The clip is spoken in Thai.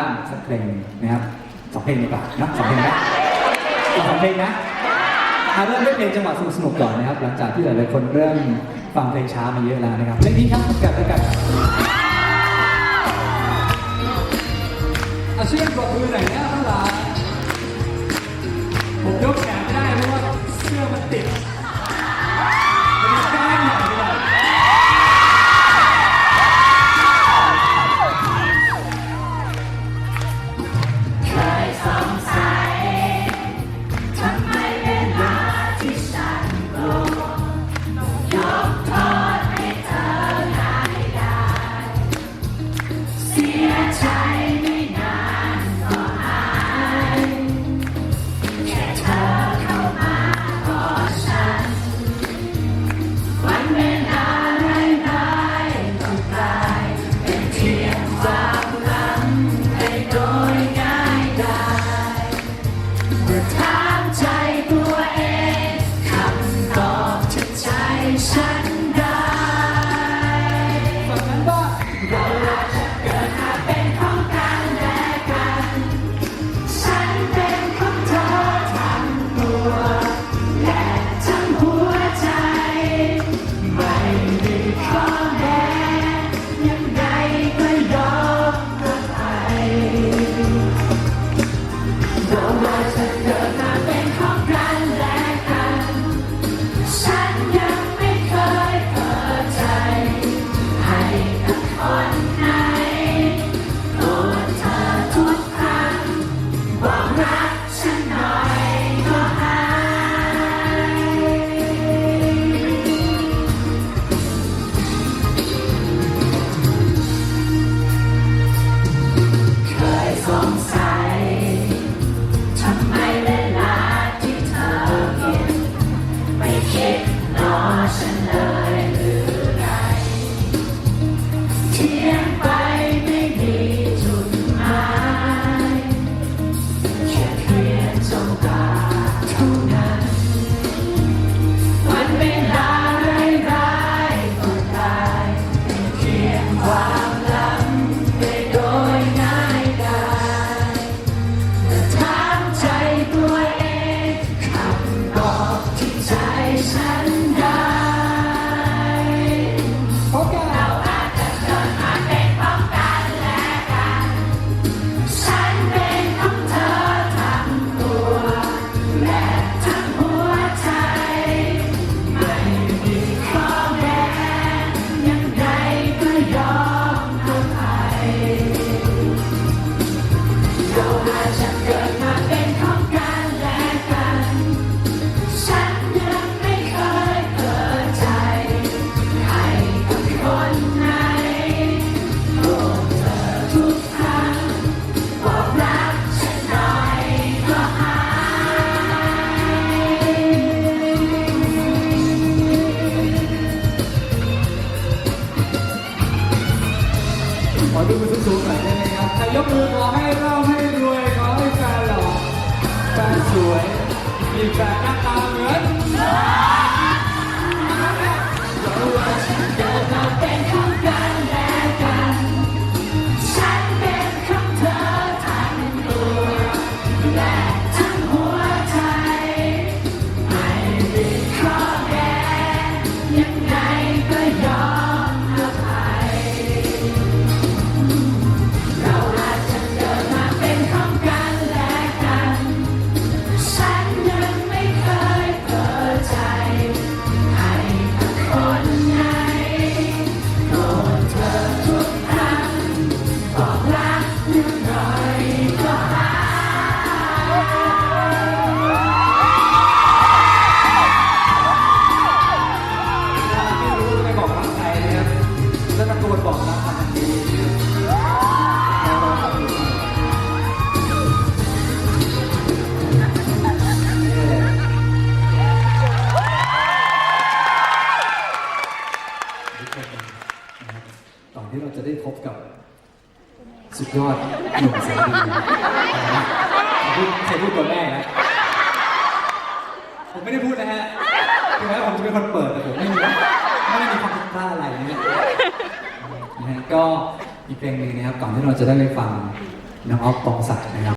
บ้างสักเพลงนะครับสองเพลงดีกว่านะสองเพลงนะสองเพลงนะเอาเริ่มด้วยเพลงจังหวะสนุกๆก่อนนะครับ หลังจากที่หลายๆคนเริ่มฟังเพลงช้ามาเยอะแล้วนะครับเพลงนี้ครับกับกับเอาช่วยปรบมือหน่อยนะทั้งหลายผมยกแขนไม่ได้เพราะว่าเสื้อมันติด ฉันเลยหรือไรเที่ยงไปไม่มีจุด ขอดูมือสูงๆหน่อยได้ไหมครับใครยกมือขอให้เราให้รวยขอให้แฟนหล่อแฟนสวยมีแฟนหน้าตาเหมือน ก็หายไม่รู้จะไปบอกรักใครนะครับแล้วตะโกนบอกรักทันทีแล้วเราทำอยู่นี่แหละก่อนที่เราจะได้พบกับสุดยอด หนุ่มเสรีพูดใครพูดตัวแม่นะผมไม่ได้พูดนะฮะถึงแม้ผมจะเป็นคนเปิดแต่ผมไม่มีไม่ได้มีความผิดพลาดอะไรนะฮะนะฮะก็อีกเพลงหนึ่งนะครับก่อนที่เราจะได้ไปฟังน้องออฟปองศักดิ์นะครับ